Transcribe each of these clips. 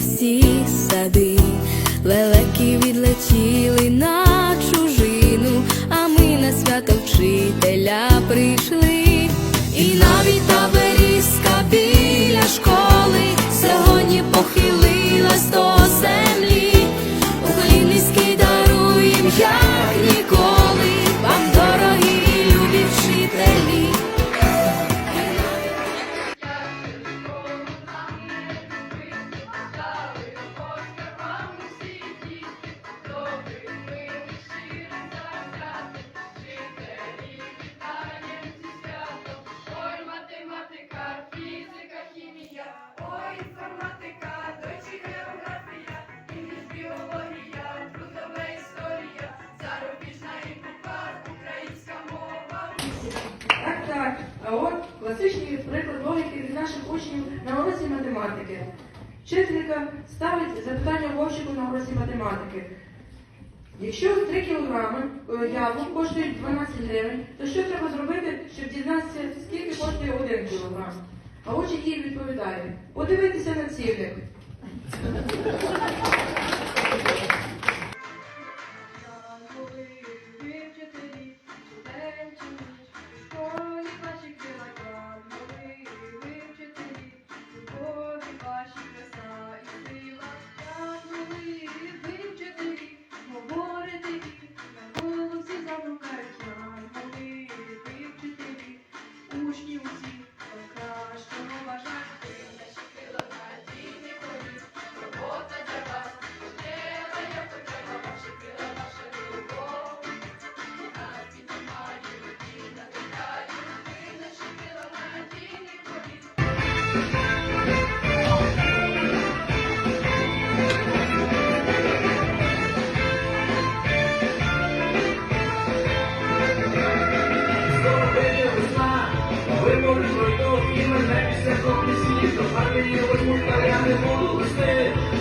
всі сади, лелеки відлетіли на. А от класичний приклад логіки від наших учнів на уроці математики. Вчителька ставить запитання вовчику на уроці математики. Якщо 3 кілограми е, яблук коштує 12 гривень, то що треба зробити, щоб дізнатися, скільки коштує 1 кілограм? А учень їй відповідає, подивитися на цілі.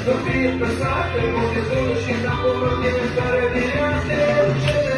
Să fie păsată, poate și să acum în care vine